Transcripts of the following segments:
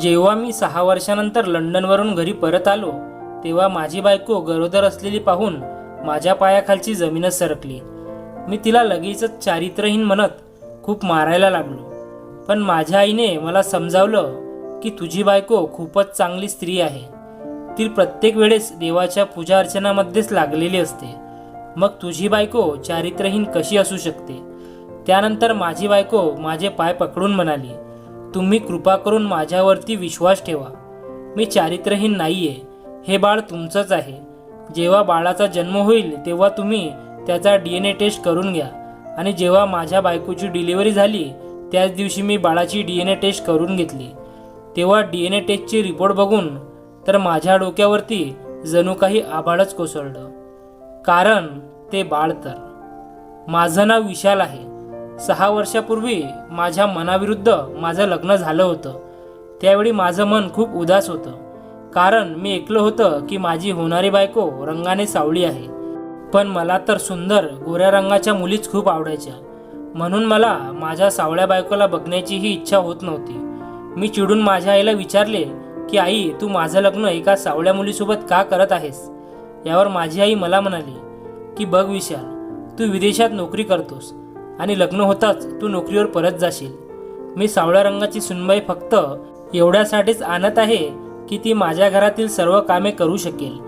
जेव्हा मी सहा वर्षानंतर लंडनवरून घरी परत आलो तेव्हा माझी बायको गरोदर असलेली पाहून माझ्या पायाखालची जमीनच सरकली. मी तिला लगेचच चारित्रहीन म्हणत खूप मारायला लागलो. पण माझ्या आईने मला समजावलं की तुझी बायको खूपच चांगली स्त्री आहे. ती प्रत्येक वेळेस देवाच्या पूजा अर्चनामध्येच लागलेली असते. मग तुझी बायको चारित्रहीन कशी असू शकते? त्यानंतर माझी बायको माझे पाय पकडून म्हणाली तुम्ही कृपा करून माझ्यावरती विश्वास ठेवा. मी चारित्रहीन आहे हे बाळ तुमचंच आहे. जेव्हा बाळाचा जन्म होईल तेव्हा तुम्ही त्याचा डी एन ए टेस्ट करून घ्या. आणि जेव्हा माझ्या बायकोची डिलिव्हरी झाली त्याच दिवशी मी बाळाची डी एन ए टेस्ट करून घेतली. तेव्हा डी एन ए टेस्टची रिपोर्ट बघून तर माझ्या डोक्यावरती जणू काही आभाळच कोसळलं. कारण ते बाळ तर. माझं नाव विशाल आहे. सहा वर्षापूर्वी माझ्या मनाविरुद्ध माझं लग्न झालं होतं. त्यावेळी माझं मन खूप उदास होतं. कारण मी ऐकलं होतं की माझी होणारी बायको रंगाने सावळी आहे. पण मला तर सुंदर गोऱ्या रंगाच्या मुलीच खूप आवडायच्या. म्हणून मला माझ्या सावळ्या बायकोला बघण्याचीही इच्छा होत नव्हती. मी चिडून माझ्या आईला विचारले की आई तू माझं लग्न एका सावळ्या मुलीसोबत का करत आहेस? यावर माझी आई मला म्हणाली की बघ विशाल तू विदेशात नोकरी करतोस. आणि लग्न होताच तू नोकरीवर परत जाशील. मी सावळ्या रंगाची सुनबाई फक्त एवढ्यासाठीच आणत आहे की ती माझ्या घरातील सर्व कामे करू शकेल.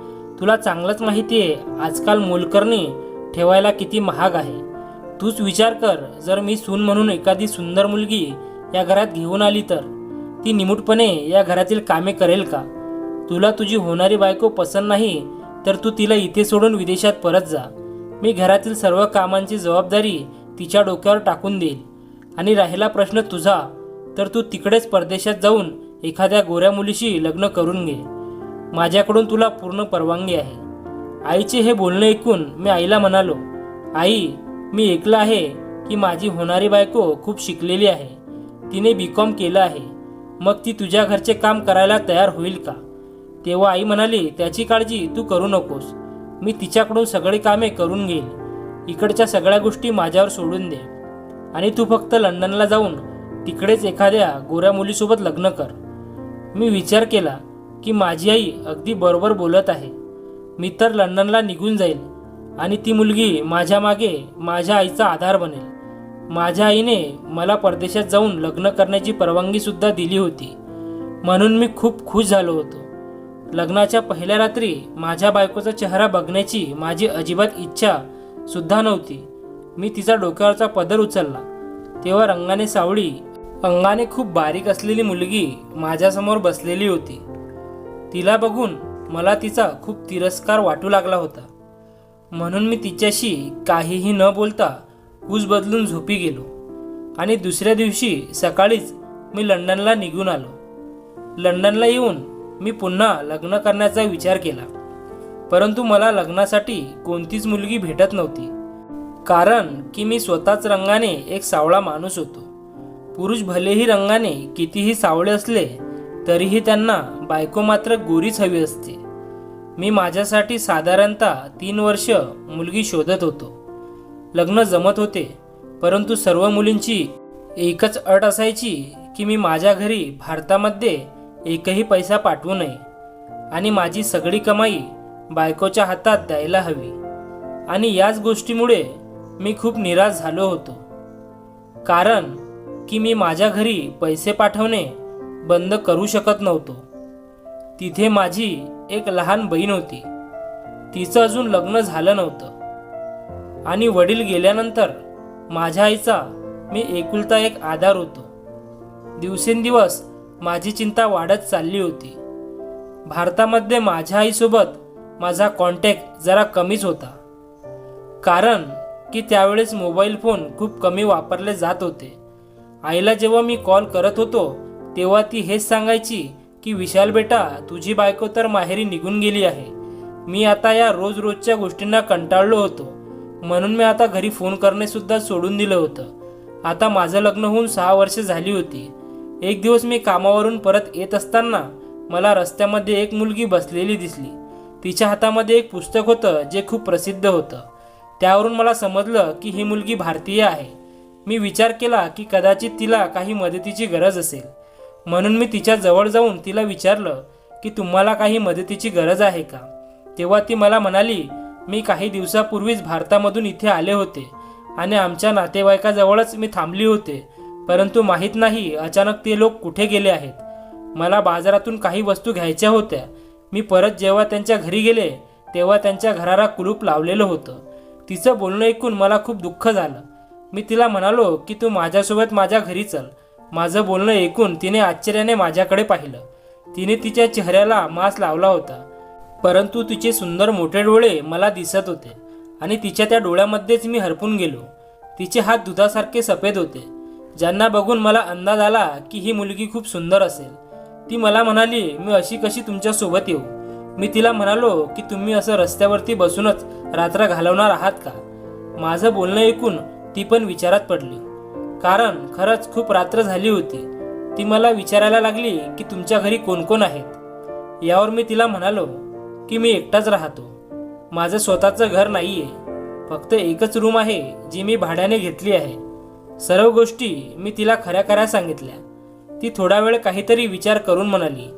तुला चांगलंच माहिती आहे आजकाल मोलकरणी ठेवायला किती महाग आहे. तूच विचार कर जर मी सून म्हणून एखादी सुंदर मुलगी या घरात घेऊन आली तर ती निमूटपणे या घरातील कामे करेल का? तुला तुझी होणारी बायको पसंत नाही तर तू तिला इथे सोडून विदेशात परत जा. मी घरातील सर्व कामांची जबाबदारी तिच्या डोक्यावर टाकून देईल. आणि राहिला प्रश्न तुझा तर तू तिकडेच परदेशात जाऊन एखाद्या गोऱ्या मुलीशी लग्न करून घे. माझ्याकडून तुला पूर्ण परवानगी आहे. आईचे हे बोलणे ऐकून मी आईला म्हणालो आई मी ऐकलं आहे की माझी होणारी बायको खूप शिकलेली आहे. तिने बी कॉम केलं आहे. मग ती तुझ्या घरचे काम करायला तयार होईल का? तेव्हा आई म्हणाली त्याची काळजी तू करू नकोस. मी तिच्याकडून सगळी कामे करून घेईल. इकडच्या सगळ्या गोष्टी माझ्यावर सोडून दे. आणि तू फक्त लंडनला जाऊन तिकडेच एखाद्या गोऱ्या मुलीसोबत लग्न कर. मी विचार केला की माझी आई अगदी बरोबर बोलत आहे. मी तर लंडनला निघून जाईल आणि ती मुलगी माझ्या मागे माझ्या आईचा आधार बनेल. माझ्या आईने मला परदेशात जाऊन लग्न करण्याची परवानगीसुद्धा दिली होती. म्हणून मी खूप खुश झालो होतो. लग्नाच्या पहिल्या रात्री माझ्या बायकोचा चेहरा बघण्याची माझी अजिबात इच्छा सुद्धा नव्हती. मी तिचा डोक्यावरचा पदर उचलला. तेव्हा रंगाने सावळी अंगाने खूप बारीक असलेली मुलगी माझ्यासमोर बसलेली होती. तिला बघून मला तिचा खूप तिरस्कार वाटू लागला होता. म्हणून मी तिच्याशी काहीही न बोलता कूस बदलून झोपी गेलो. आणि दुसऱ्या दिवशी सकाळीच मी लंडनला निघून आलो. लंडनला येऊन मी पुन्हा लग्न करण्याचा विचार केला. परंतु मला लग्नासाठी कोणतीच मुलगी भेटत नव्हती. कारण की मी स्वतःच रंगाने एक सावळा माणूस होतो. पुरुष भलेही रंगाने कितीही सावळे असले तरीही त्यांना बायको मात्र गोरीच हवी असते. मी माझ्यासाठी साधारणतः तीन वर्ष मुलगी शोधत होतो. लग्न जमत होते परंतु सर्व मुलींची एकच अट असायची की मी माझ्या घरी भारतामध्ये एकही पैसा पाठवू नये. आणि माझी सगळी कमाई बायकोच्या हातात द्यायला हवी. आणि याच गोष्टीमुळे मी खूप निराश झालो होतो. कारण की मी माझ्या घरी पैसे पाठवणे बंद करू शकत नव्हतो. तिथे माझी एक लहान बहीण होती. तिचं अजून लग्न झालं नव्हतं. आणि वडील गेल्यानंतर माझ्या आईचा मी एकुलता एक आधार होतो. दिवसेंदिवस माझी चिंता वाढत चालली होती. भारतामध्ये माझ्या आईसोबत माझा कॉन्टॅक्ट जरा कमीच होता. कारण की त्यावेळेस मोबाईल फोन खूप कमी वापरले जात होते. आईला जेव्हा मी कॉल करत होतो तेव्हा ती हेच सांगायची की विशाल बेटा तुझी बायको तर माहेरी निघून गेली आहे. मी आता या रोज रोजच्या गोष्टींना कंटाळलो होतो. म्हणून मी आता घरी फोन करणेसुद्धा सोडून दिलं होतं. आता माझं लग्न होऊन सहा वर्ष झाली होती. एक दिवस मी कामावरून परत येत असताना मला रस्त्यामध्ये एक मुलगी बसलेली दिसली. तिच्या हातामध्ये एक पुस्तक होतं जे खूप प्रसिद्ध होतं. त्यावरून मला समजलं की ही मुलगी भारतीय आहे. मी विचार केला की कदाचित तिला काही मदतीची गरज असेल. म्हणून मी तिच्या जवळ जाऊन तिला विचारलं की तुम्हाला काही मदतीची गरज आहे का? तेव्हा ती मला म्हणाली मी काही दिवसापूर्वीच भारतामधून इथे आले होते आणि आमच्या नातेवाईकाजवळच मी थांबली होते. परंतु माहीत नाही अचानक ते लोक कुठे गेले आहेत. मला बाजारातून काही वस्तू घ्यायच्या होत्या मी परत जेव्हा त्यांच्या घरी गेले तेव्हा त्यांच्या घराला कुलूप लावलेलं होतं. तिचं बोलणं ऐकून मला खूप दुःख झालं. मी तिला म्हणालो की तू माझ्यासोबत माझ्या घरी चल. माझं बोलणं ऐकून तिने आश्चर्याने माझ्याकडे पाहिलं. तिने तिच्या चेहऱ्याला मास्क लावला होता. परंतु तिचे सुंदर मोठे डोळे मला दिसत होते आणि तिच्या त्या डोळ्यामध्येच मी हरपून गेलो. तिचे हात दुधासारखे सफेद होते. ज्यांना बघून मला अंदाज आला की ही मुलगी खूप सुंदर असेल. ती मला म्हणाली मी अशी कशी तुमच्यासोबत येऊ? मी तिला म्हणालो की तुम्ही असं रस्त्यावरती बसूनच रात्र घालवणार आहात का? माझं बोलणं ऐकून ती पण विचारात पडली. कारण खरंच खूप रात्र झाली होती. ती मला विचारायला लागली की तुमच्या घरी कोण कोण आहेत? यावर मी तिला म्हणालो की मी एकटाच राहतो. माझं स्वतःचं घर नाही आहे फक्त एकच रूम आहे जी मी भाड्याने घेतली आहे. सर्व गोष्टी मी तिला खऱ्या खऱ्या सांगितल्या. ती थोडा वेळ काहीतरी विचार करून म्हणाली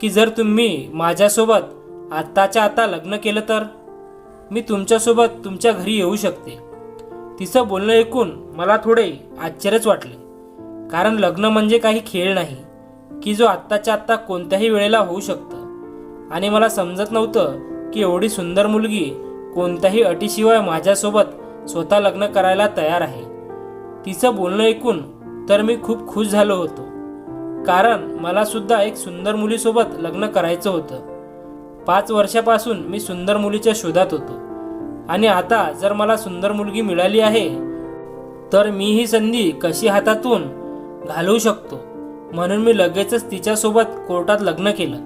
की जर तुम्ही माझ्यासोबत आत्ताच्या आता लग्न केलं तर? मी तुमच्यासोबत तुमच्या घरी येऊ शकते. तिचं बोलणं ऐकून मला थोडे आश्चर्यच वाटले कारण लग्न म्हणजे काही खेळ नाही की जो आत्ताच्या आत्ता कोणत्याही वेळेला होऊ शकतं. आणि मला समजत नव्हतं की एवढी सुंदर मुलगी कोणत्याही अटीशिवाय माझ्यासोबत स्वतः लग्न करायला तयार आहे. तिचं बोलणं ऐकून तर मी खूप खुश झालो होतो. कारण मला सुद्धा एक सुंदर मुलीसोबत लग्न करायचं होतं. पाच वर्षापासून मी सुंदर मुलीच्या शोधात होतो. आणि आता जर मला सुंदर मुलगी मिळाली आहे तर मी ही संधी कशी हातातून घालवू शकतो? म्हणून मी लगेचच तिच्यासोबत कोर्टात लग्न केलं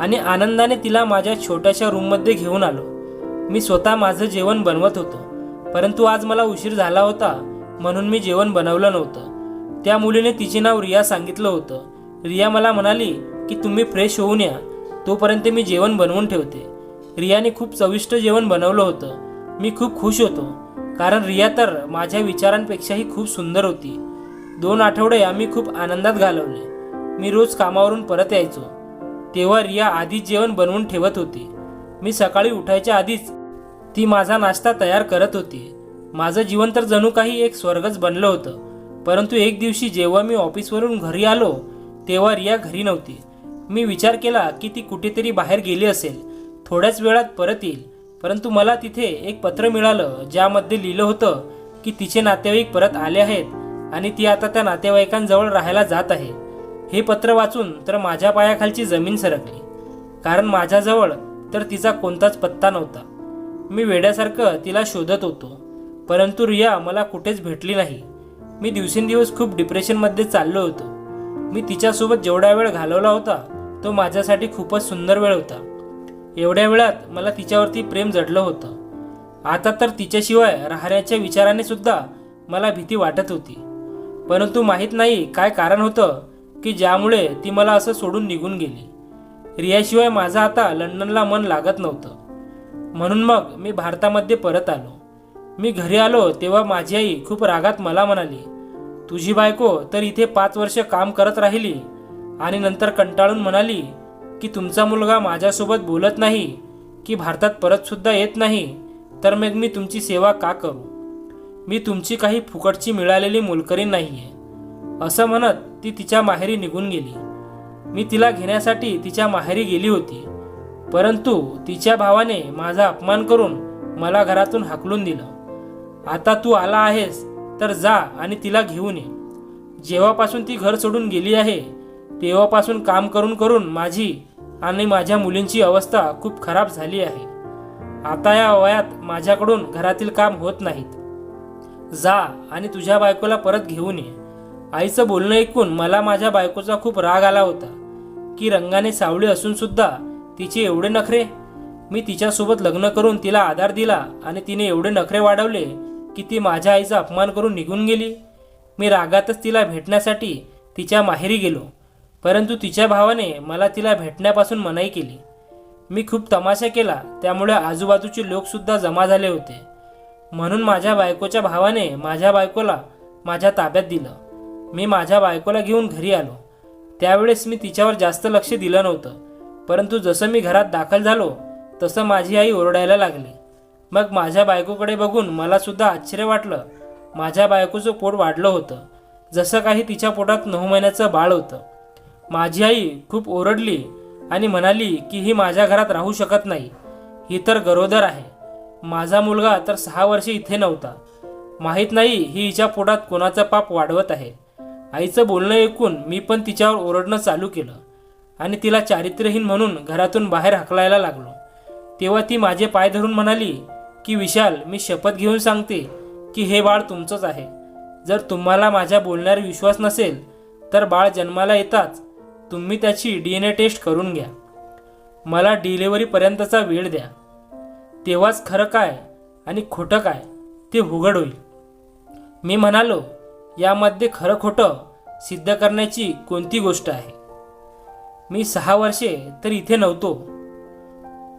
आणि आनंदाने तिला माझ्या छोट्याशा रूममध्ये घेऊन आलो. मी स्वतः माझं जेवण बनवत होतो परंतु आज मला उशीर झाला होता म्हणून मी जेवण बनवलं नव्हतं. त्या मुलीने तिचे नाव रिया सांगितलं होतं. रिया मला म्हणाली की तुम्ही फ्रेश होऊन या. तोपर्यंत मी जेवण बनवून ठेवते. रियाने खूप चविष्ट जेवण बनवलं होतं. मी खूप खुश होतो. कारण रिया तर माझ्या विचारांपेक्षाही खूप सुंदर होती. दोन आठवडे आम्ही खूप आनंदात घालवले. मी रोज कामावरून परत यायचो. तेव्हा रिया आधीच जेवण बनवून ठेवत होती. मी सकाळी उठायच्या आधीच ती माझा नाश्ता तयार करत होती. माझं जीवन तर जणू काही एक स्वर्गच बनलं होतं. परंतु एक दिवशी जेव्हा मी ऑफिसवरून घरी आलो तेव्हा रिया घरी नव्हती. मी विचार केला की ती कुठेतरी बाहेर गेली असेल. थोड्याच वेळात परत येईल. परंतु मला तिथे एक पत्र मिळालं ज्यामध्ये लिहिलं होतं की तिचे नातेवाईक परत आले आहेत आणि ती आता त्या नातेवाईकांजवळ राहायला जात आहे. हे पत्र वाचून तर माझ्या पायाखालची जमीन सरकली. कारण माझ्याजवळ तर तिचा कोणताच पत्ता नव्हता. मी वेड्यासारखं तिला शोधत होतो. परंतु रिया मला कुठेच भेटली नाही. मी दिवसेंदिवस खूप डिप्रेशनमध्ये चाललो होतो. मी तिच्यासोबत जेवढा वेळ घालवला होता तो माझ्यासाठी खूपच सुंदर वेळ होता. एवढ्या वेळात मला तिच्यावरती प्रेम जडलं होतं. आता तर तिच्याशिवाय राहण्याच्या विचाराने सुद्धा मला भीती वाटत होती. परंतु माहीत नाही काय कारण होतं की ज्यामुळे ती मला असं सोडून निघून गेली. रियाशिवाय माझं आता लंडनला मन लागत नव्हतं. म्हणून मग मी भारतामध्ये परत आलो. मी घरी आलो तेव्हा माझी आई खूप रागात मला म्हणाली तुझी बायको तर इथे पाच वर्ष काम करत राहिली आणि नंतर कंटाळून म्हणाली की तुमचा मुलगा माझ्यासोबत बोलत नाही की भारतात परतसुद्धा येत नाही तर मग मी तुमची सेवा का करू? मी तुमची काही फुकटची मिळालेली मोलकरी नाही आहे असं म्हणत ती तिच्या माहेरी निघून गेली. मी तिला घेण्यासाठी तिच्या माहेरी गेली होती परंतु तिच्या भावाने माझा अपमान करून मला घरातून हाकलून दिलं. आता तू आला आहेस तर जा आणि तिला घेऊन ये. जेव्हापासून ती घर सोडून गेली आहे तेव्हापासून काम करून करून माझी आणि माझ्या मुलींची अवस्था खूप खराब झाली आहे. आता या वयात माझ्याकडून घरातील काम होत नाहीत. जा आणि तुझ्या बायकोला परत घेऊन ये. आईचं बोलणं ऐकून मला माझ्या बायकोचा खूप राग आला होता. की रंगाने सावळी असूनसुद्धा तिचे एवढे नखरे? मी तिच्यासोबत लग्न करून तिला आधार दिला आणि तिने एवढे नखरे वाढवले की ती माझ्या आईचा अपमान करून निघून गेली. मी रागातच तिला भेटण्यासाठी तिच्या माहेरी गेलो परंतु तिच्या भावाने मला तिला भेटण्यापासून मनाई केली. मी खूप तमाशा केला त्यामुळे आजूबाजूचे लोकसुद्धा जमा झाले होते. म्हणून माझ्या बायकोच्या भावाने माझ्या बायकोला माझ्या ताब्यात दिलं. मी माझ्या बायकोला घेऊन घरी आलो. त्यावेळेस मी तिच्यावर जास्त लक्ष दिलं नव्हतं परंतु जसं मी घरात दाखल झालो तसं माझी आई ओरडायला लागली. मग माझ्या बायकोकडे बघून मलासुद्धा आश्चर्य वाटलं. माझ्या बायकोचं पोट वाढलं होतं. जसं काही तिच्या पोटात नऊ महिन्याचं बाळ होतं. माझी आई खूप ओरडली आणि म्हणाली की ही माझ्या घरात राहू शकत नाही. ही तर गरोदर आहे. माझा मुलगा तर सहा वर्षे इथे नव्हता. माहीत नाही ही हिच्या पोटात कोणाचं पाप वाढवत आहे. आईचं बोलणं ऐकून मी पण तिच्यावर ओरडणं चालू केलं आणि तिला चारित्र्यहीन म्हणून घरातून बाहेर हकलायला लागलो. तेव्हा ती माझे पाय धरून म्हणाली की विशाल मी शपथ घेऊन सांगते की हे बाळ तुमचंच आहे. जर तुम्हाला माझ्या बोलण्यावर विश्वास नसेल तर बाळ जन्माला येताच तुम्ही त्याची डी एन ए टेस्ट करून घ्या. मला डिलेवरीपर्यंतचा वेळ द्या. तेव्हाच खरं काय आणि खोटं काय ते उघड होईल. मी म्हणालो यामध्ये खरं खोटं सिद्ध करण्याची कोणती गोष्ट आहे? मी सहा वर्षे तर इथे नव्हतो.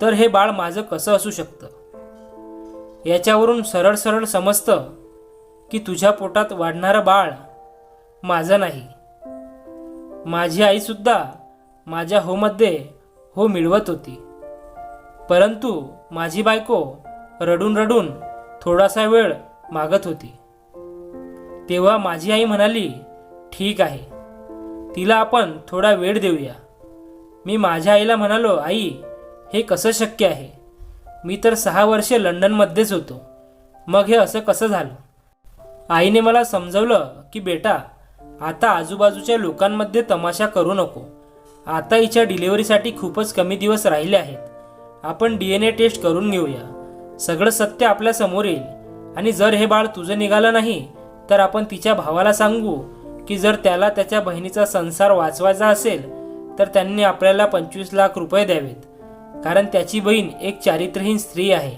तर हे बाळ माझं कसं असू शकतं? याच्यावरून सरळ सरळ समजतं की तुझ्या पोटात वाढणारं बाळ माझं नाही. माझी आईसुद्धा माझ्या होमध्ये हो मिळवत होती. परंतु माझी बायको रडून रडून थोडासा वेळ मागत होती. तेव्हा माझी आई म्हणाली ठीक आहे तिला आपण थोडा वेळ देऊया. मी माझ्या आईला म्हणालो आई हे कसं शक्य आहे? मी तर सहा वर्षे लंडनमध्येच होतो. मग हे असं कसं झालं? आईने मला समजवलं की बेटा आता आजूबाजूच्या लोकांमध्ये तमाशा करू नको. आता हिच्या डिलिव्हरीसाठी खूपच कमी दिवस राहिले आहेत. आपण डी एन ए टेस्ट करून घेऊया. सगळं सत्य आपल्यासमोर येईल. आणि जर हे बाळ तुझं निघालं नाही तर आपण तिच्या भावाला सांगू की जर त्याला त्याच्या बहिणीचा संसार वाचवायचा असेल तर त्यांनी आपल्याला पंचवीस लाख रुपये द्यावेत. कारण त्याची बहीण एक चारित्र्यहीन स्त्री आहे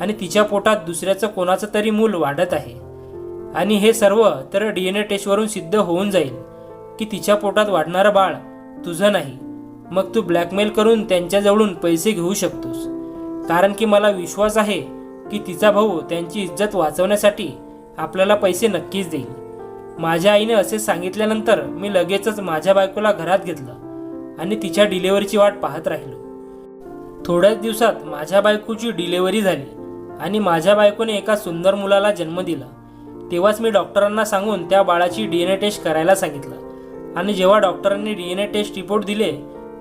आणि तिच्या पोटात दुसऱ्याचं कोणाचं तरी मूल वाढत आहे. आणि हे सर्व तर डी एन ए टेस्टवरून सिद्ध होऊन जाईल की तिच्या पोटात वाढणारं बाळ तुझं नाही. मग तू ब्लॅकमेल करून त्यांच्याजवळून पैसे घेऊ शकतोस. कारण की मला विश्वास आहे की तिचा भाऊ त्यांची इज्जत वाचवण्यासाठी आपल्याला पैसे नक्कीच देईल. माझ्या आईने असे सांगितल्यानंतर मी लगेचच माझ्या बायकोला घरात घेतलं आणि तिच्या डिलेवरीची वाट पाहत राहिलो. थोड्याच दिवसात माझ्या बायकोची डिलेवरी झाली आणि माझ्या बायकोने एका सुंदर मुलाला जन्म दिला. तेव्हाच मी डॉक्टरांना सांगून त्या बाळाची डी एन ए टेस्ट करायला सांगितलं. आणि जेव्हा डॉक्टरांनी D N A test report दिले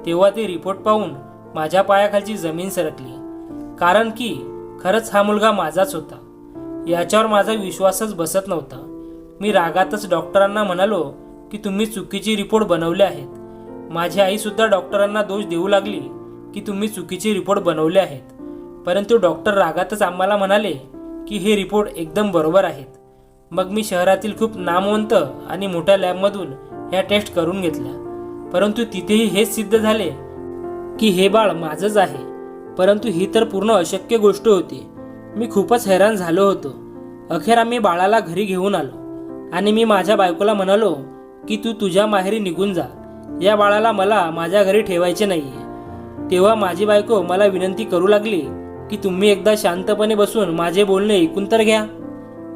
तेव्हा ते रिपोर्ट पाहून माझ्या पायाखालची जमीन सरकली. कारण की खरंच हा मुलगा माझाच होता. याच्यावर माझा विश्वासच बसत नव्हता. मी रागातच डॉक्टरांना म्हणालो की तुम्ही चुकीची रिपोर्ट बनवले आहेत. माझी आईसुद्धा डॉक्टरांना दोष देऊ लागली. की तुम्ही चुकीचे रिपोर्ट बनवले आहेत. परंतु डॉक्टर रागातच आम्हाला म्हणाले की हे रिपोर्ट एकदम बरोबर आहेत. मग मी शहरातील खूप नामवंत आणि मोठ्या लॅबमधून ह्या टेस्ट करून घेतल्या. परंतु तिथेही हेच सिद्ध झाले की हे बाळ माझंच आहे. परंतु ही तर पूर्ण अशक्य गोष्ट होती. मी खूपच हैराण झालो होतो. अखेर आम्ही बाळाला घरी घेऊन आलो. आणि मी माझ्या बायकोला म्हणालो की तू तुझ्या माहेरी निघून जा. या बाळाला मला माझ्या घरी ठेवायचे नाही आहे तेव्हा माझी बायको मला विनंती करू लागली की तुम्ही एकदा शांतपणे बसून माझे बोलणे ऐकून तर घ्या.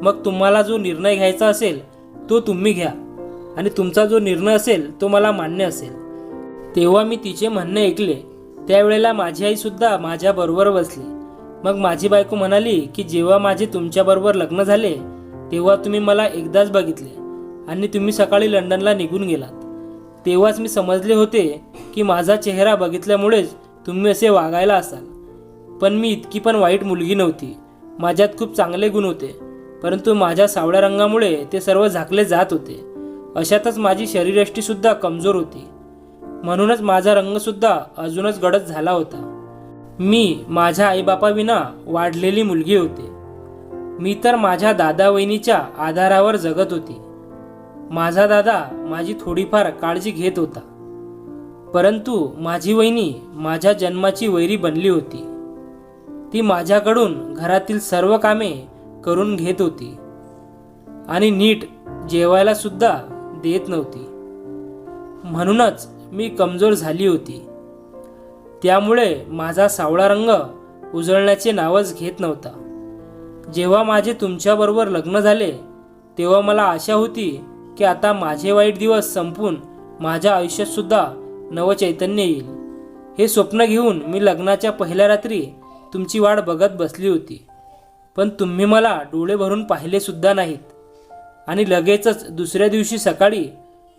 मग तुम्हाला जो निर्णय घ्यायचा असेल तो तुम्ही घ्या. आणि तुमचा जो निर्णय असेल तो मला मान्य असेल. तेव्हा मी तिचे म्हणणे ऐकले. त्यावेळेला माझी आईसुद्धा माझ्याबरोबर बसली. मग माझी बायको म्हणाली की जेव्हा माझे तुमच्याबरोबर लग्न झाले तेव्हा तुम्ही मला एकदाच बघितले आणि तुम्ही सकाळी लंडनला निघून गेलात. तेव्हाच मी समजले होते की माझा चेहरा बघितल्यामुळेच तुम्ही असे वागायला असाल. पण मी इतकी पण वाईट मुलगी नव्हती. माझ्यात खूप चांगले गुण होते. परंतु माझ्या सावळ्या रंगामुळे ते सर्व झाकले जात होते. अशातच माझी शरीरयष्टीसुद्धा कमजोर होती. म्हणूनच माझा रंगसुद्धा अजूनच गडद झाला होता. मी माझ्या आईबापाविना वाढलेली मुलगी होते. मी तर माझ्या दादा वहिनीच्या आधारावर जगत होती. माझा दादा माझी थोडीफार काळजी घेत होता. परंतु माझी वहिनी माझ्या जन्माची वैरी बनली होती. ती माझ्याकडून घरातील सर्व कामे करून घेत होती. आणि नीट जेवायला सुद्धा देत नव्हती. म्हणूनच मी कमजोर झाली होती. त्यामुळे माझा सावळा रंग उजळण्याचे नावच घेत नव्हता. जेव्हा माझे तुमच्याबरोबर लग्न झाले तेव्हा मला आशा होती की आता माझे वाईट दिवस संपून माझ्या आयुष्यातसुद्धा नवचैतन्य येईल. हे स्वप्न घेऊन मी लग्नाच्या पहिल्या रात्री तुमची वाट बघत बसली होती. पण तुम्ही मला डोळे भरून पाहिलेसुद्धा नाहीत. आणि लगेचच दुसऱ्या दिवशी सकाळी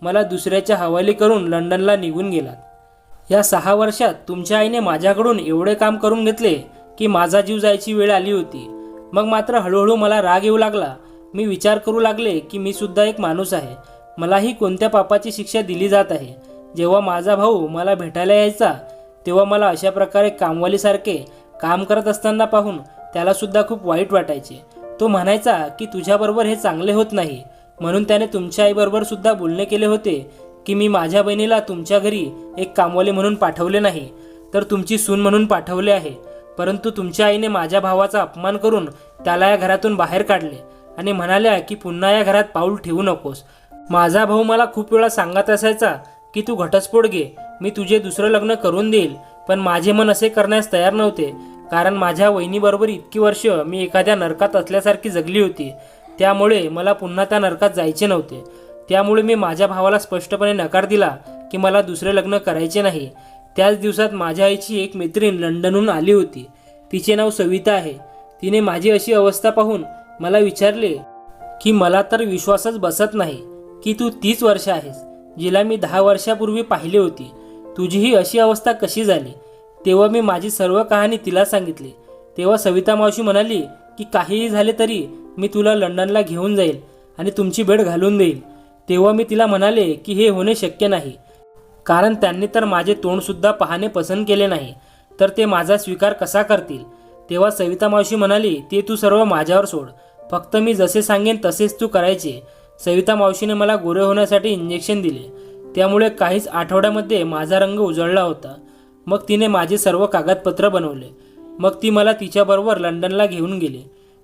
मला दुसऱ्याच्या हवाली करून लंडनला निघून गेलात. या सहा वर्षात तुमच्या आईने माझ्याकडून एवढे काम करून घेतले की माझा जीव जायची वेळ आली होती. मग मात्र हळूहळू मला राग येऊ लागला मी विचार करू लागले की मी सुद्धा एक माणूस आहे. मलाही कोणत्या पापाची शिक्षा दिली जात आहे? जेव्हा माझा भाऊ मला भेटायला यायचा तेव्हा मला अशा प्रकारे कामवालीसारखे काम करत असताना पाहून त्यालासुद्धा खूप वाईट वाटायचे. तो म्हणायचा की तुझ्याबरोबर हे चांगले होत नाही. म्हणून त्याने तुमच्या आईबरोबर सुद्धा बोलणे केले होते की मी माझ्या बहिणीला तुमच्या घरी एक कामवाले म्हणून पाठवले नाही तर तुमची सून म्हणून पाठवले आहे. परंतु तुमच्या आईने माझ्या भावाचा अपमान करून त्याला या घरातून बाहेर काढले. आणि म्हणाल्या की पुन्हा या घरात पाऊल ठेवू नकोस. माझा भाऊ मला खूप वेळा सांगत असायचा की तू घटस्फोट घे मी तुझे दुसरं लग्न करून देईल. पण माझे मन असे करण्यास तयार नव्हते कारण माझ्या वहिनीबरोबर इतकी वर्ष मी एखाद्या नरकात असल्यासारखी जगली होती. त्यामुळे मला पुन्हा त्या नरकात जायचे नव्हते. त्यामुळे मी माझ्या भावाला स्पष्टपणे नकार दिला की मला दुसरे लग्न करायचे नाही. त्याच दिवसात माझ्या आईची एक मैत्रीण लंडनहून आली होती. तिचे नाव सविता आहे. तिने माझी अशी अवस्था पाहून मला विचारले की मला तर विश्वासच बसत नाही की तू तीस वर्ष आहेस. जिला मी दहा वर्षापूर्वी पाहिली होती. तुझी ही अशी अवस्था कशी झाली? तेव्हा मी माझी सर्व कहाणी तिला सांगितली. तेव्हा सविता मावशी म्हणाली की काहीही झाले तरी मी तुला लंडनला घेऊन जाईल आणि तुमची भेट घालून देईल. तेव्हा मी तिला म्हणाले की हे होणे शक्य नाही. कारण त्यांनी तर माझे तोंडसुद्धा पाहणे पसंत केले नाही. तर ते माझा स्वीकार कसा करतील? तेव्हा सविता मावशी म्हणाली ते तू सर्व माझ्यावर सोड. फक्त मी जसे सांगेन तसेच तू करायचे. सविता मावशीने मला गोरे होण्यासाठी इंजेक्शन दिले. त्यामुळे काहीच आठवड्यामध्ये माझा रंग उजळला होता. मग तिने माझे सर्व कागदपत्र बनवले. मग ती मला तिच्याबरोबर लंडनला घेऊन गेली.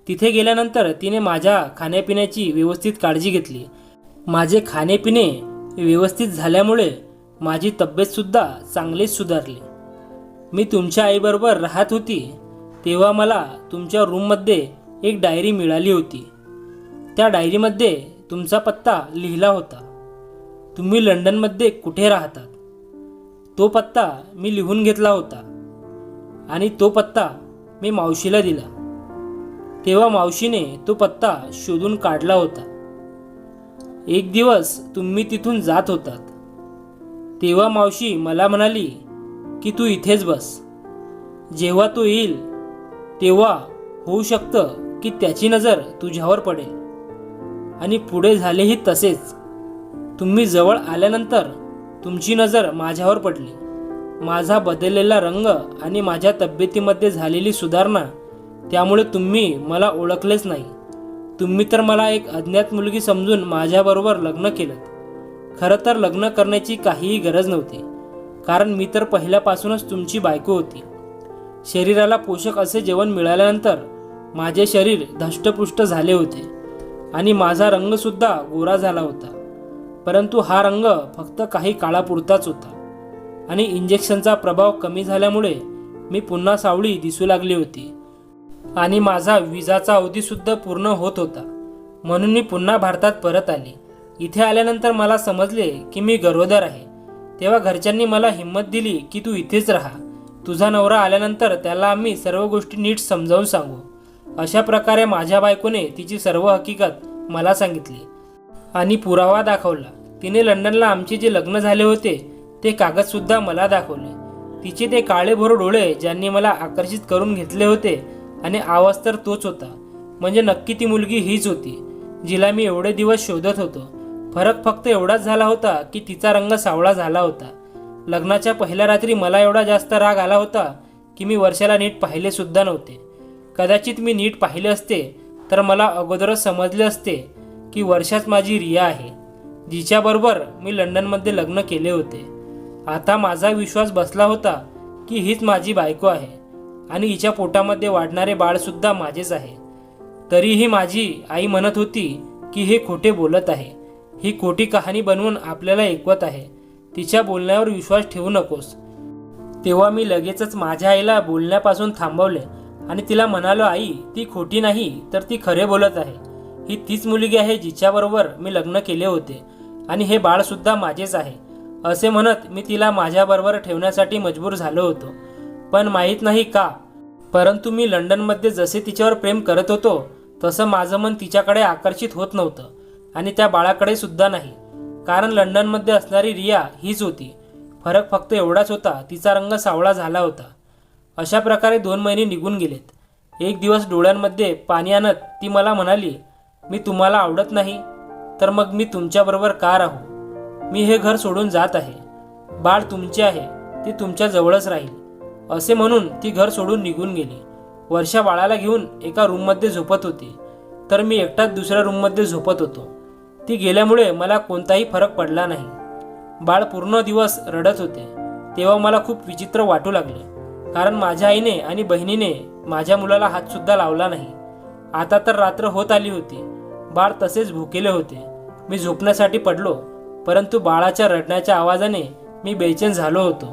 तिथे गेल्यानंतर तिने माझ्या खाण्यापिण्याची व्यवस्थित काळजी घेतली. माझे खाणेपिणे व्यवस्थित झाल्यामुळे माझी तब्येतसुद्धा चांगलीच सुधारली. मी तुमच्या आईबरोबर राहत होती तेव्हा मला तुमच्या रूममध्ये एक डायरी मिळाली होती. त्या डायरीमध्ये तुमचा पत्ता लिहिला होता. तुम्ही लंडनमध्ये कुठे राहतात? तो पत्ता मी लिहून घेतला होता आणि तो पत्ता मी मावशीला दिला. तेव्हा मावशीने तो पत्ता शोधून काढला होता. एक दिवस तुम्ही तिथून जात होतात. तेव्हा मावशी मला म्हणाली की तू इथेच बस. जेव्हा तो येईल तेव्हा होऊ शकतं की त्याची नजर तुझ्यावर पडेल. आणि पुढे झालेही तसेच. तुम्ही जवळ आल्यानंतर तुमची नजर माझ्यावर पडली. माझा बदललेला रंग आणि माझ्या तब्येतीमध्ये झालेली सुधारणा त्यामुळे तुम्ही मला ओळखलेच नाही. तुम्ही तर मला एक अज्ञात मुलगी समजून माझ्याबरोबर लग्न केलं खरं तर लग्न करण्याची काहीही गरज नव्हती. कारण मी तर पहिल्यापासूनच तुमची बायको होती. शरीराला पोषक असे जेवण मिळाल्यानंतर माझे शरीर धष्टपुष्ट झाले होते आणि माझा रंगसुद्धा गोरा झाला होता. परंतु हा रंग फक्त काही काळापुरताच होता आणि इंजेक्शनचा प्रभाव कमी झाल्यामुळे मी पुन्हा सावळी दिसू लागली होती आणि माझा विजाचा अवधीसुद्धा पूर्ण होत होता. म्हणून मी पुन्हा भारतात परत आले. इथे आल्यानंतर मला समजले की मी गरोदर आहे. तेव्हा घरच्यांनी मला हिंमत दिली की तू इथेच राहा. तुझा नवरा आल्यानंतर त्याला आम्ही सर्व गोष्टी नीट समजावून सांगू. अशा प्रकारे माझ्या बायकोने तिची सर्व हकीकत मला सांगितली आणि पुरावा दाखवला. तिने लंडनला आमचे जे लग्न झाले होते ते कागदसुद्धा मला दाखवले. तिचे ते काळे भोर डोळे ज्यांनी मला आकर्षित करून घेतले होते आणि आवाज तर तोच होता. म्हणजे नक्की ती मुलगी हीच होती जिला मी एवढे दिवस शोधत होतो. फरक फक्त एवढाच झाला होता की तिचा रंग सावळा झाला होता. लग्नाच्या पहिल्या रात्री मला एवढा जास्त राग आला होता की मी वर्षाला नीट पाहिले सुद्धा नव्हते. कदाचित मी नीट पाहिले असते तर मला अगोदरच समजले असते की वर्षात माझी रिया आहे. जिच्याबरोबर मी लंडनमध्ये लग्न केले होते. आता माझा विश्वास बसला होता की हीच माझी बायको आहे आणि हिच्या पोटामध्ये वाढणारे बाळसुद्धा माझेच आहे. तरीही माझी आई म्हणत होती की हे खोटे बोलत आहे. ही खोटी कहाणी बनवून आपल्याला ऐकवत आहे. तिच्या बोलण्यावर विश्वास ठेवू नकोस. तेव्हा मी लगेचच माझ्या आईला बोलण्यापासून थांबवले. आणि तिला म्हणालो आई ती खोटी नाही तर ती खरे बोलत आहे. ही तीच मुलगी आहे जिच्याबरोबर मी लग्न केले होते आणि हे बाळसुद्धा माझेच आहे. असे म्हणत मी तिला माझ्याबरोबर ठेवण्यासाठी मजबूर झालो होतो. पण माहीत नाही का परंतु मी लंडनमध्ये जसे तिच्यावर प्रेम करत होतो तसं माझं मन तिच्याकडे आकर्षित होत नव्हतं आणि त्या बाळाकडे सुद्धा नाही. कारण लंडनमध्ये असणारी रिया हीच होती. फरक फक्त एवढाच होता तिचा रंग सावळा झाला होता. अशा प्रकारे दोन महिने निघून गेलेत. एक दिवस डोळ्यांमध्ये पाणी आणत ती मला म्हणाली मी तुम्हाला आवडत नाही तर मग मी तुमच्याबरोबर का राहू? मी हे घर सोडून जात आहे. बाळ तुमचे आहे ती तुमच्या जवळच राहील. असे म्हणून ती घर सोडून निघून गेली. वर्षा बाळाला घेऊन एका रूममध्ये झोपत होती तर मी एकटाच दुसऱ्या रूममध्ये झोपत होतो. ती गेल्यामुळे मला कोणताही फरक पडला नाही. बाळ पूर्ण दिवस रडत होते तेव्हा मला खूप विचित्र वाटू लागले. कारण माझ्या आईने आणि बहिणीने माझ्या मुलाला हातसुद्धा लावला नाही. आता तर रात्र होत आली होती. बाळ तसेच भुकेले होते. मी झोपण्यासाठी पडलो परंतु बाळाच्या रडण्याच्या आवाजाने मी बेचैन झालो होतो.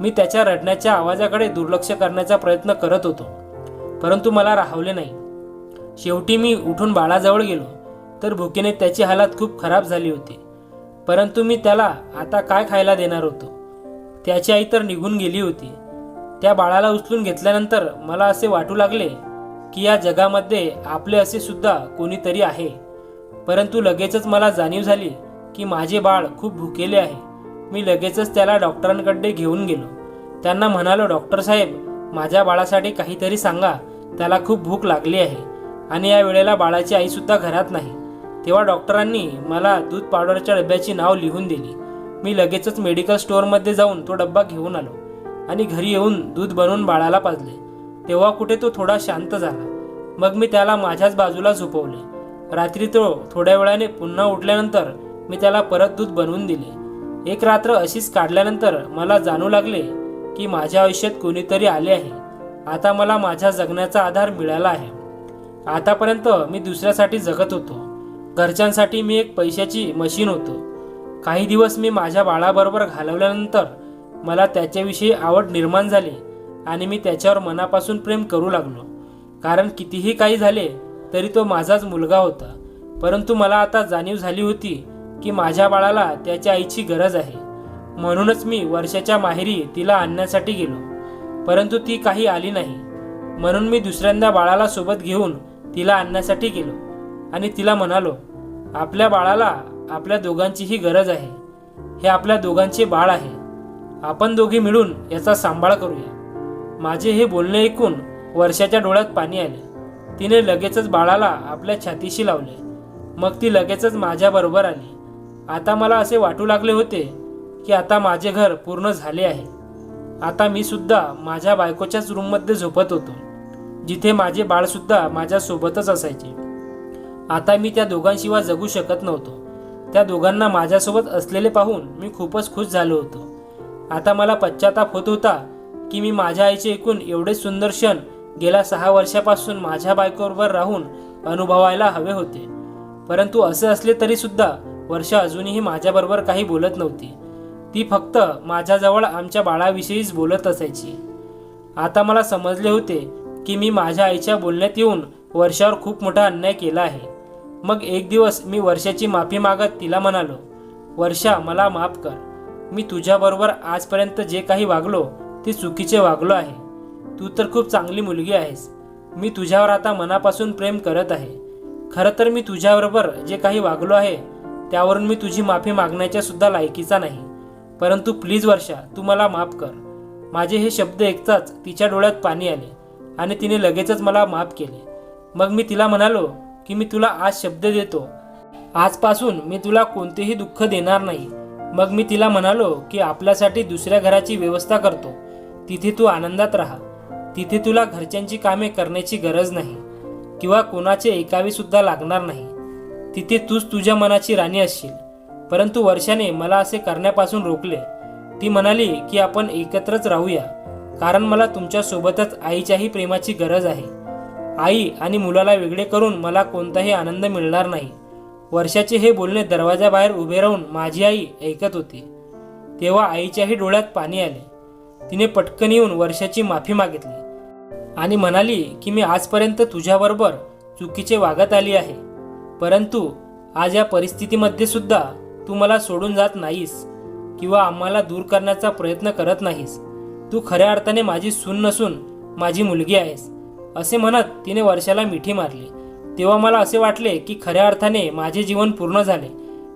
मी त्याच्या रडण्याच्या आवाजाकडे दुर्लक्ष करण्याचा प्रयत्न करत होतो परंतु मला राहवले नाही. शेवटी मी उठून बाळाजवळ गेलो तर भुकेने त्याची हालत खूप खराब झाली होती. परंतु मी त्याला आता काय खायला देणार होतो? त्याची आई तर निघून गेली होती. त्या बाळाला उचलून घेतल्यानंतर मला असे वाटू लागले की या जगामध्ये आपले असे सुद्धा कोणीतरी आहे. परंतु लगेचच मला जाणीव झाली की माझे बाळ खूप भुकेले आहे. मी लगेचच त्याला डॉक्टरांकडे घेऊन गेलो. त्यांना म्हणालो डॉक्टर साहेब माझ्या बाळासाठी काहीतरी सांगा. त्याला खूप भूक लागली आहे आणि या वेळेला बाळाची आईसुद्धा घरात नाही. तेव्हा डॉक्टरांनी मला दूध पावडरच्या डब्याची नाव लिहून दिली. मी लगेचच मेडिकल स्टोअरमध्ये जाऊन तो डब्बा घेऊन आलो. आणि घरी येऊन दूध बनवून बाळाला पाजले. तेव्हा कुठे तो थोडा शांत झाला. मग मी त्याला माझ्याच बाजूला झोपवले. रात्री तो थोड्या वेळाने पुन्हा उठल्यानंतर मी त्याला परत दूध बनवून दिले. एक रात्र अशीच काढल्यानंतर मला जाणू लागले की माझ्या आयुष्यात कोणीतरी आले आहे. आता मला माझ्या जगण्याचा आधार मिळाला आहे. आतापर्यंत मी दुसऱ्यासाठी जगत होतो. घरच्यांसाठी मी एक पैशाची मशीन होतो. काही दिवस मी माझ्या बाळाबरोबर घालवल्यानंतर मला त्याच्याविषयी आवड निर्माण झाली आणि मी त्याच्यावर मनापासून प्रेम करू लागलो. कारण कितीही काही झाले तरी तो माझाच मुलगा होता. परंतु मला आता जाणीव झाली होती की माझ्या बाळाला त्याच्या आईची गरज आहे. म्हणूनच मी वर्षाच्या माहेरी तिला आणण्यासाठी गेलो. परंतु ती काही आली नाही. म्हणून मी दुसऱ्यांदा बाळाला सोबत घेऊन तिला आणण्यासाठी गेलो आणि तिला म्हणालो आपल्या बाळाला आपल्या दोघांचीही गरज आहे. हे आपल्या दोघांचे बाळ आहे. आपण दोघे मिळून याचा सांभाळ करूया. माझे हे बोलणे ऐकून वर्षाच्या डोळ्यात पाणी आले. तिने लगेचच बाळाला आपल्या छातीशी लावले. मग ती लगेचच माझ्याबरोबर आली. आता मला असे वाटू लागले होते की आता माझे घर पूर्ण झाले आहे. आता मी सुद्धा माझ्या बायकोच्याच रूममध्ये झोपत होतो जिथे माझे बाळसुद्धा माझ्यासोबतच असायचे. आता मी त्या दोघांशिवाय जगू शकत नव्हतो. त्या दोघांना माझ्यासोबत असलेले पाहून मी खूपच खुश झालो होतो. आता मला पश्चाताप होत होता की मी माझ्या आईचे एकूण एवढे सुंदर क्षण गेल्या सहा वर्षापासून माझ्या बायकोबरोबर राहून अनुभवायला हवे होते. परंतु असे असले तरी सुद्धा वर्षा अजूनही माझ्याबरोबर काही बोलत नव्हती. ती फक्त माझ्याजवळ आमच्या बाळाविषयीच बोलत असायची. आता मला समजले होते की मी माझ्या आईच्या बोलण्यात येऊन वर्षावर खूप मोठा अन्याय केला आहे. मग एक दिवस मी वर्षाची माफी मागत तिला म्हणालो वर्षा मला माफ कर. मी तुझ्याबरोबर आजपर्यंत जे काही वागलो ते चुकीचे वागलो आहे. तू तर खूप चांगली मुलगी आहेस. मी तुझ्यावर आता मनापासून प्रेम करत आहे. खरं तर मी तुझ्याबरोबर जे काही वागलो आहे त्यावरून मी तुझी माफी मागण्याच्या सुद्धा लायकीचा नाही. परंतु प्लीज वर्षा तू मला माफ कर. माझे हे शब्द ऐकताच तिच्या डोळ्यात पाणी आले आणि तिने लगेचच मला माफ केले. मग मी तिला म्हणालो की मी तुला आज शब्द देतो. आजपासून मी तुला कोणतेही दुःख देणार नाही. मग मी तिला म्हणालो की आपल्यासाठी दुसऱ्या घराची व्यवस्था करतो. तिथे तू आनंदात राहा. तिथे तुला घरच्यांची कामे करण्याची गरज नाही. किंवा कोणाचे ऐकावेसुद्धा लागणार नाही. तिथे तूच तुझ्या मनाची राणी असशील. परंतु वर्षाने मला असे करण्यापासून रोखले. ती म्हणाली की आपण एकत्रच राहूया. कारण मला तुमच्यासोबतच आईच्याही प्रेमाची गरज आहे. आई आणि मुलाला वेगळे करून मला कोणताही आनंद मिळणार नाही. वर्षाचे हे बोलणे दरवाजाबाहेर उभे राहून माझी आई ऐकत होती. तेव्हा आईच्याही डोळ्यात पाणी आले. तिने पटकन येऊन वर्षाची माफी मागितली आणि म्हणाली की मी आजपर्यंत तुझ्याबरोबर चुकीचे वागत आली आहे. परंतु आज या परिस्थितीमध्ये सुद्धा तू मला सोडून जात नाहीस किंवा आम्हाला दूर करण्याचा प्रयत्न करत नाहीस. तू खऱ्या अर्थाने माझी सून नसून माझी मुलगी आहेस असे म्हणत तिने वर्षाला मिठी मारली. तेव्हा मला असे वाटले की खऱ्या अर्थाने माझे जीवन पूर्ण झाले.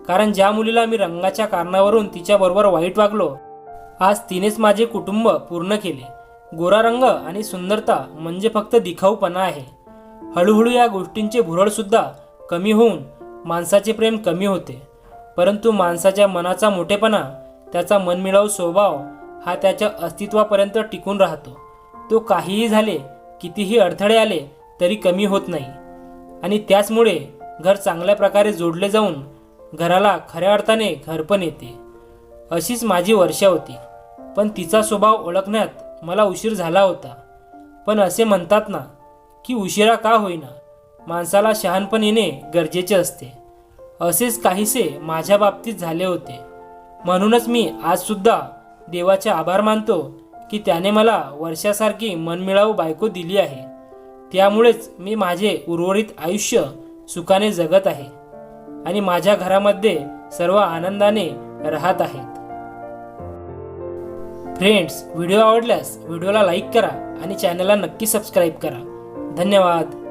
कारण ज्या मुलीला मी रंगाच्या कारणावरून तिच्याबरोबर वाईट वागलो आज तिनेच माझे कुटुंब पूर्ण केले. गोरा रंग आणि सुंदरता म्हणजे फक्त दिखाऊपणा आहे. हळूहळू या गोष्टींचे भुरळसुद्धा कमी होऊन माणसाचे प्रेम कमी होते. परंतु माणसाच्या मनाचा मोठेपणा त्याचा मनमिळाऊ स्वभाव हा त्याच्या अस्तित्वापर्यंत टिकून राहतो. तो काहीही झाले कितीही अडथळे आले तरी कमी होत नाही. आणि त्याचमुळे घर चांगल्या प्रकारे जोडले जाऊन घराला खऱ्या अर्थाने घर पण येते. अशीच माझी वर्षा होती. पण तिचा स्वभाव ओळखण्यात मला उशीर झाला होता. पण असे म्हणतात ना की उशिरा का होईना माणसाला शहाणपण येणे गरजेचे असते. असेच काहीसे माझ्या बाबतीत झाले होते. म्हणूनच मी आजसुद्धा देवाचे आभार मानतो की त्याने मला वर्षासारखी मनमिळावू बायको दिली आहे. त्यामुळेच मी माझे उर्वरित आयुष्य सुखाने जगत आहे आणि माझ्या घरामध्ये सर्व आनंदाने राहत आहेत. फ्रेंड्स व्हिडिओ आवडल्यास व्हिडिओला लाईक करा आणि चॅनलला नक्की सबस्क्राईब करा. धन्यवाद.